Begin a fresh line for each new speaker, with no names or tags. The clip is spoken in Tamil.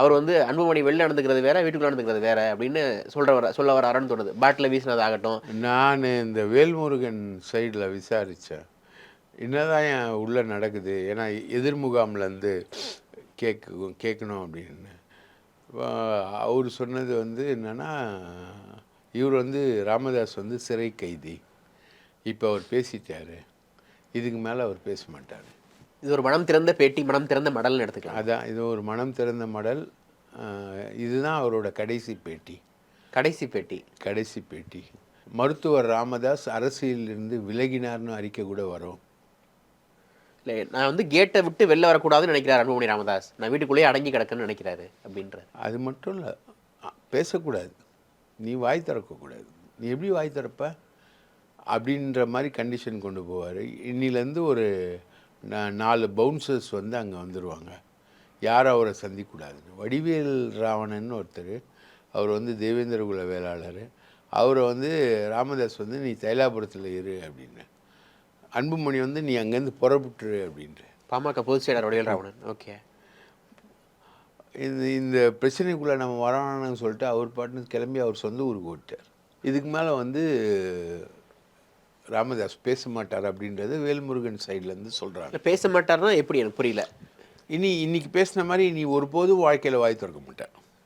அவர் வந்து அன்புமணி வெளில நடந்துக்கிறது வேற வீட்டுக்குள்ள நடந்துக்கிறது வேற அப்படின்னு சொல்ற வர சொல்ல வராருன்னு தோணுது. பாட்டில் வீசினது ஆகட்டும்
நான் இந்த வேல்முருகன் சைடில் விசாரித்தேன் என்னதான் என் உள்ளே நடக்குது? ஏன்னா எதிர்முகாம்லேருந்து கேட்க கேட்கணும் அப்படின்னு. அவர் சொன்னது வந்து என்னென்னா இவர் வந்து ராமதாஸ் வந்து சிறை கைதி. இப்போ அவர் பேசிட்டார். இதுக்கு மேலே அவர் பேச மாட்டார்.
இது ஒரு மனம் திறந்த பேட்டி மனம் திறந்த மடல்னு எடுத்துக்கலாம்.
அதான் இது ஒரு மனம் திறந்த மடல் இதுதான் அவரோட கடைசி பேட்டி.
கடைசி பேட்டி.
கடைசி பேட்டி. மருத்துவர் ராமதாஸ் அரசியலிருந்து விலகினார்னு அறிக்கை கூட வரும்.
இல்லை நான் வந்து கேட்டை விட்டு வெளில வரக்கூடாதுன்னு நினைக்கிறார் அன்புமணி ராமதாஸ். நான் வீட்டுக்குள்ளேயே அடங்கி கிடக்குன்னு நினைக்கிறாரு அப்படின்ற
அது மட்டும் இல்லை பேசக்கூடாது. நீ வாய் திறக்கக்கூடாது. நீ எப்படி வாய் திறப்ப? அப்படின்ற மாதிரி கண்டிஷன் கொண்டு போவார். இன்னிலேருந்து ஒரு நாலு பவுன்சர்ஸ் வந்து அங்கே வந்துடுவாங்க யாரும் அவரை சந்திக்கக்கூடாதுன்னு. வடிவேல் ராவணன் ஒருத்தர் அவர் வந்து தேவேந்திர குல வேளாளர். அவரை வந்து ராமதாஸ் வந்து நீ தைலாபுரத்தில் இரு அப்படின்னு. அன்புமணி வந்து நீ அங்கேருந்து புறப்பட்டுரு அப்படின்ற.
பாமக பொதுச் செயலர் வடிவேல் ராவணன். ஓகே.
இந்த இந்த பிரச்சனைக்குள்ளே நம்ம வரோம்னு சொல்லிட்டு அவர் பாட்டுன்னு கிளம்பி அவர் சொந்த ஊருக்கு ஓட்டார் இதுக்கு மேலே வந்து ராமதாஸ் பேச மாட்டார் அப்படின்றது வேல்முருகன் சைட்லேருந்து சொல்கிறாங்க
பேச மாட்டாருன்னா எப்படி? எனக்கு புரியல.
இனி இன்னைக்கு பேசின மாதிரி நீ ஒருபோதும் வாழ்க்கையில் வாய் திறக்க மாட்டேன்